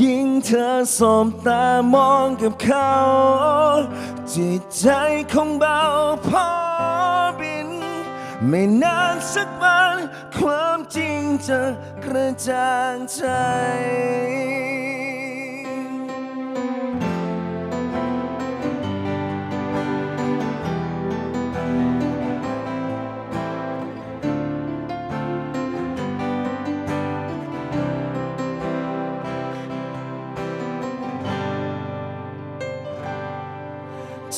ยิ่งเธอสบตามองกับเขา จิตใจคงเบาพอบิน ไม่นานสักวัน ความจริงจะกระจ่างใจ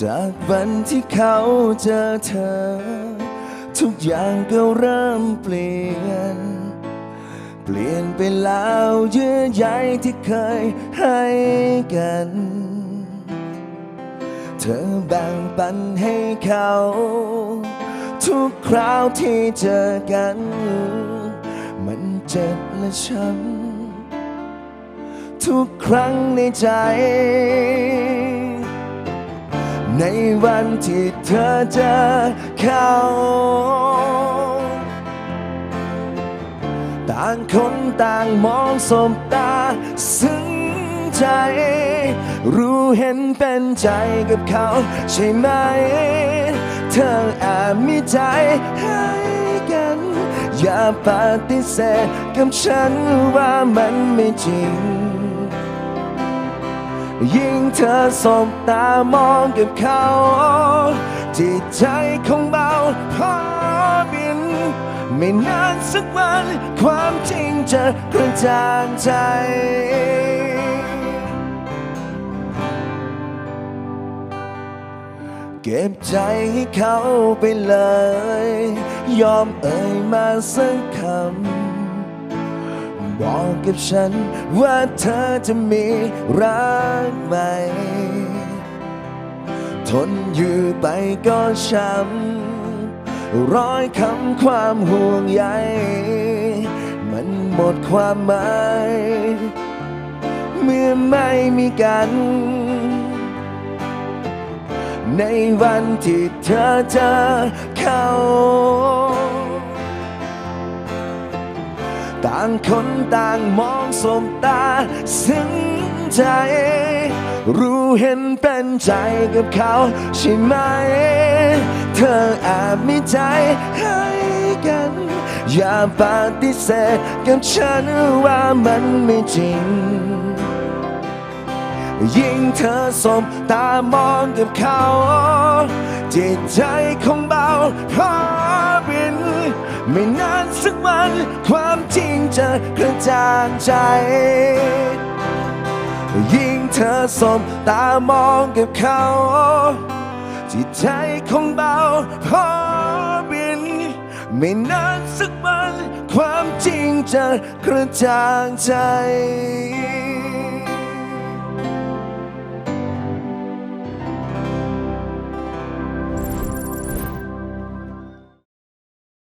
จากวันที่เขาเจอเธอ ทุกอย่างก็เริ่มเปลี่ยน เปลี่ยนไปแล้วเยื่อใยที่เคยให้กัน เธอแบ่งปันให้เขา ทุกคราวที่เจอกัน มันเจ็บและช้ำทุกครั้งในใจ ในวันที่เธอเจอเขาต่างคนต่างมองสบตาซึ้งใจ รู้เห็นเป็นใจกับเขาใช่ไหม เธอแอบมีใจให้กัน อย่าปฏิเสธกับฉันว่ามันไม่จริง ยิ่งเธอสบตามองกับเขาจิตใจคงเบาพอบิน ไม่นานสักวัน ความจริงจะกระจ่างใจเก็บใจให้เขาไปเลย ยอมเอ่ยมาสักคำ บอกกับฉันว่าเธอจะมีรักใหม่ทนอยู่ไปก็ช้ำร้อยคำความห่วงใยมันหมดความหมาย เมื่อไม่มีกัน ในวันที่เธอเจอเขา ต่างคนต่างมองสบตาซึ้งใจ รู้เห็นเป็นใจกับเขาใช่ไหม เธอแอบมีใจให้กัน อย่าปฏิเสธกับฉันว่ามันไม่จริง ยิ่งเธอสบตามองกับเขา จิตใจคงเบาพอบิ ความจริงจะกระจ่างใจ ยิ่งเธอสมตามองกับเขา จิตใจคงเบาพอบิน ไม่นานสักวัน ความจริงจะกระจ่างใจ